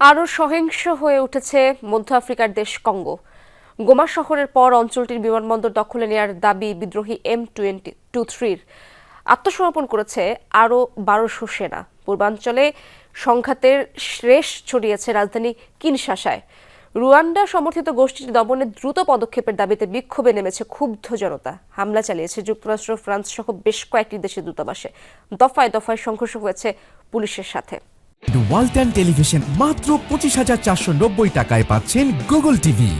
আরও সহিংস হয়ে উঠেছে মধ্য আফ্রিকার দেশ কঙ্গো। গোমা শহরের পর অঞ্চলটির বিমানবন্দর দখলে নেওয়ার দাবি বিদ্রোহী এম টোয়েন্টি টু থ্রির। আত্মসমর্পণ করেছে আরও বারোশো সেনা। পূর্বাঞ্চলে সংঘাতের শেষ ছড়িয়েছে রাজধানী কিনশাসায় রুয়ান্ডা সমর্থিত গোষ্ঠীটি দমনে দ্রুত পদক্ষেপের দাবিতে বিক্ষোভে নেমেছে ক্ষুব্ধ জনতা। হামলা চালিয়েছে যুক্তরাষ্ট্র ফ্রান্স সহ বেশ কয়েকটি দেশের দূতাবাসে। দফায় দফায় সংঘর্ষ হয়েছে পুলিশের সাথে। ওয়ালটন টেলিভিশন মাত্র পঁচিশ হাজার চারশো নব্বই টাকায় পাচ্ছেন Google TV.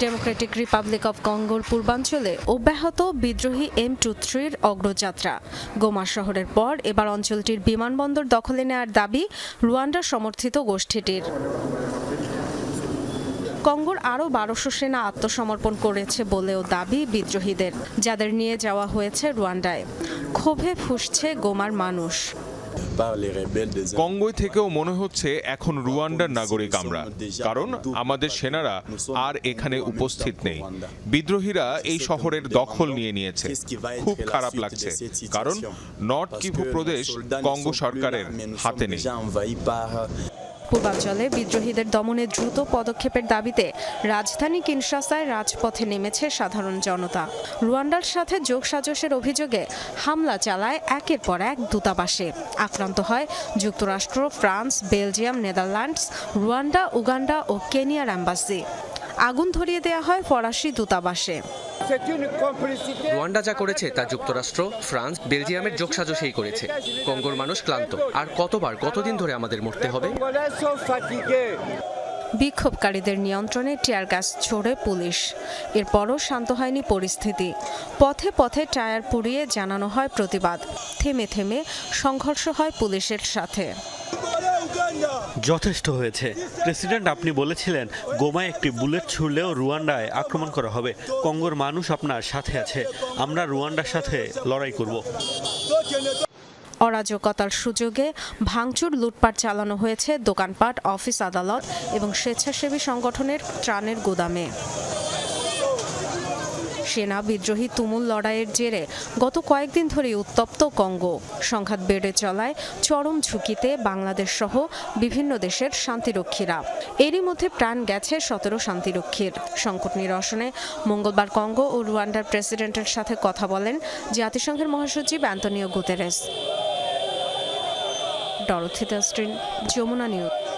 Democratic Republic of কঙ্গোর পূর্বাঞ্চলে অব্যাহত বিদ্রোহী এম টু থ্রির অগ্রযাত্রা। গোমা শহরের পর এবার অঞ্চলটির বিমানবন্দর দখলে নেওয়ার দাবি রুয়ান্ডা সমর্থিত গোষ্ঠীটির। কঙ্গোর আরও বারোশো সেনা আত্মসমর্পণ করেছে বলেও দাবি বিদ্রোহীদের, যাদের নিয়ে যাওয়া হয়েছে রুয়ান্ডায়। ক্ষোভে ফুসছে গোমার মানুষ। কঙ্গোয় থেকেও মনে হচ্ছে এখন রুয়ান্ডার নাগরিক আমরা, কারণ আমাদের সেনারা আর এখানে উপস্থিত নেই। বিদ্রোহীরা এই শহরের দখল নিয়ে নিয়েছে। খুব খারাপ লাগছে, কারণ নর্থ কিভু প্রদেশ কঙ্গো সরকারের হাতে নেই। পূর্বাঞ্চলে বিদ্রোহীদের দমনে দ্রুত পদক্ষেপের দাবিতে রাজধানী কিনশাসায় রাজপথে নেমেছে সাধারণ জনতা। রুয়ান্ডার সাথে যোগসাজশের অভিযোগে হামলা চালায় একের পর এক দূতাবাসে। আক্রান্ত হয় যুক্তরাষ্ট্র, France, Belgium, Netherlands, Rwanda, Uganda ও কেনিয়ার অ্যাম্বাসি আগুন ধরিয়ে দেওয়া হয় ফরাসি দূতাবাসে। রুয়ান্ডা যা করেছে তা যুক্তরাষ্ট্র ফ্রান্স বেলজিয়ামের যোগসাজশেই করেছে। কঙ্গোর মানুষ ক্লান্ত। আর কতবার কতদিন ধরে আমাদের মরতে হবে? বিক্ষোভকারীদের নিয়ন্ত্রণে টিয়ার গ্যাস ছোড়ে পুলিশ। এরপরও শান্ত হয়নি পরিস্থিতি। পথে পথে টায়ার পুড়িয়ে জানানো হয় প্রতিবাদ। থেমে থেমে সংঘর্ষ হয় পুলিশের সাথে। যথেষ্ট হয়েছে। প্রেসিডেন্ট, আপনি বলেছিলেন, গোমায় একটি বুলেট ছুড়লেও রুয়ান্ডায় আক্রমণ করা হবে। কঙ্গোর মানুষ আপনার সাথে আছে। আমরা রুয়ান্ডার সাথে লড়াই করব। অরাজকতার সুযোগে ভাঙচুর লুটপাট চালানো হয়েছে দোকানপাট, অফিস আদালত এবং স্বেচ্ছাসেবী সংগঠনের ত্রাণের গুদামে। সেনা বিদ্রোহী তুমুল লড়াইয়ের জেরে গত কয়েকদিন ধরেই উত্তপ্ত কঙ্গো। সংঘাত বেড়ে চলায় চরম ঝুঁকিতে বাংলাদেশ সহ বিভিন্ন দেশের শান্তিরক্ষীরা। এরই মধ্যে প্রাণ গেছে সতেরো শান্তিরক্ষীর। সংকট নিরসনে মঙ্গলবার কঙ্গো ও রুয়ান্ডার প্রেসিডেন্টের সাথে কথা বলেন জাতিসংঘের মহাসচিব অ্যান্তনিও গুতেরেস। ডরথি দাস্ট্রিন যমুনা নিউজ।